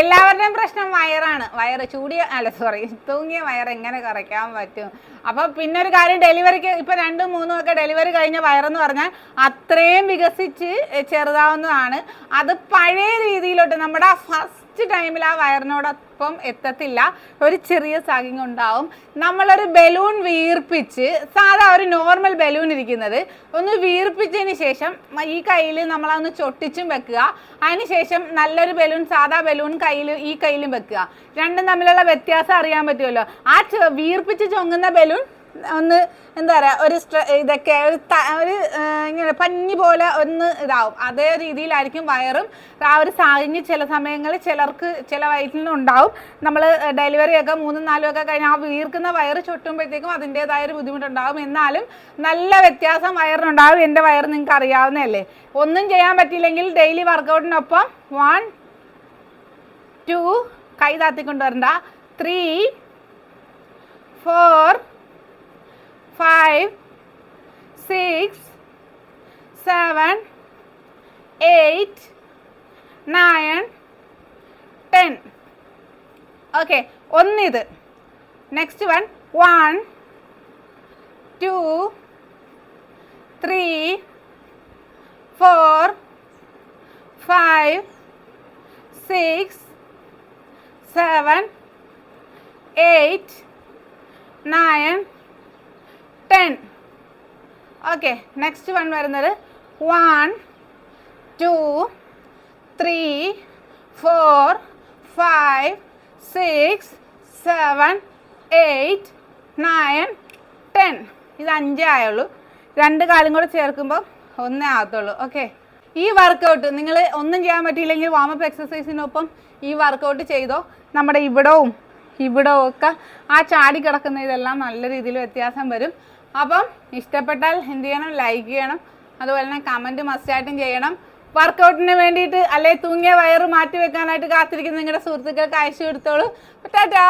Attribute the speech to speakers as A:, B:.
A: എല്ലാവരുടെയും പ്രശ്നം വയറാണ്. വയറ് ചൂടിയ അല്ല സോറി തൂങ്ങിയ വയർ എങ്ങനെ കുറയ്ക്കാൻ പറ്റും? അപ്പൊ പിന്നെ ഒരു കാര്യം ഡെലിവറിക്ക് ഇപ്പൊ രണ്ടും മൂന്നും ഒക്കെ ഡെലിവറി കഴിഞ്ഞ വയറെന്ന് പറഞ്ഞാൽ അത്രയും വികസിച്ച് ചെറുതാവുന്നതാണ്. അത് പഴയ രീതിയിലോട്ട് നമ്മുടെ ആ ഫസ്റ്റ് ടൈമിൽ ആ വയറിനോടൊപ്പം എത്തത്തില്ല. ഒരു ചെറിയ സാഗിങ് ഉണ്ടാവും. നമ്മളൊരു ബലൂൺ വീർപ്പിച്ച് സാധാ ഒരു നോർമൽ ബലൂൺ ഇരിക്കുന്നത് ഒന്ന് വീർപ്പിച്ചതിന് ശേഷം ഈ കയ്യിൽ നമ്മളതൊന്ന് ചൊട്ടിച്ചും വെക്കുക. അതിനുശേഷം നല്ലൊരു ബലൂൺ സാധാ ബലൂൺ കയ്യിൽ ഈ കയ്യിലും വെക്കുക. രണ്ടും തമ്മിലുള്ള വ്യത്യാസം അറിയാൻ പറ്റുമല്ലോ. ആ വീർപ്പിച്ച് ചൊങ്ങുന്ന ബലൂൺ ഒന്ന് എന്താ പറയുക ഒരു ഇതൊക്കെ ഒരു ഒരു ഇങ്ങനെ പഞ്ഞി പോലെ ഒന്ന് ഇതാവും. അതേ രീതിയിലായിരിക്കും വയറും. ആ ഒരു സാഹചര്യം ചില സമയങ്ങളിൽ ചിലർക്ക് ചില വയറ്റിലും ഉണ്ടാവും. നമ്മൾ ഡെലിവറി ഒക്കെ മൂന്നും നാലും ഒക്കെ കഴിഞ്ഞ് ആ വീർക്കുന്ന വയറ് ചുട്ടുമ്പോഴത്തേക്കും അതിന്റെതായ ഒരു ബുദ്ധിമുട്ടുണ്ടാവും. എന്നാലും നല്ല വ്യത്യാസം വയറിനുണ്ടാവും. എന്റെ വയറ് നിങ്ങൾക്ക് അറിയാവുന്നതല്ലേ. ഒന്നും ചെയ്യാൻ പറ്റിയില്ലെങ്കിൽ ഡെയിലി വർക്കൗട്ടിനൊപ്പം വൺ ടു കൈ താത്തിക്കൊണ്ട് വരണ്ട. Three four five six seven eight nine ten okay ഒന്നിത്. Next one one two three four five six seven eight nine ten. Okay next one വരുന്നത് one two three four five six seven eight nine ten ഇത് അഞ്ചേ ആയുള്ളൂ. രണ്ട് കാലും കൂടെ ചേർക്കുമ്പോൾ ഒന്നേ ആകത്തുള്ളൂ. Okay ഈ വർക്കൗട്ട് നിങ്ങൾ ഒന്നും ചെയ്യാൻ പറ്റിയില്ലെങ്കിൽ വാമപ്പ് എക്സസൈസിനൊപ്പം ഈ വർക്കൗട്ട് ചെയ്തോ. നമ്മുടെ ഇവിടവും ഇവിടവും ഒക്കെ ആ ചാടി കിടക്കുന്ന ഇതെല്ലാം നല്ല രീതിയിൽ വ്യത്യാസം വരും. അപ്പം ഇഷ്ടപ്പെട്ടാൽ എന്ത് ചെയ്യണം? ലൈക്ക് ചെയ്യണം. അതുപോലെ തന്നെ കമന്റ് മസ്റ്റായിട്ടും ചെയ്യണം. വർക്കൗട്ടിന് വേണ്ടിയിട്ട് അല്ലെ തൂങ്ങിയ വയറ് മാറ്റി വെക്കാനായിട്ട് കാത്തിരിക്കുന്ന നിങ്ങളുടെ സുഹൃത്തുക്കൾക്ക് അയച്ചു കൊടുത്തോളൂ. ടാറ്റാ!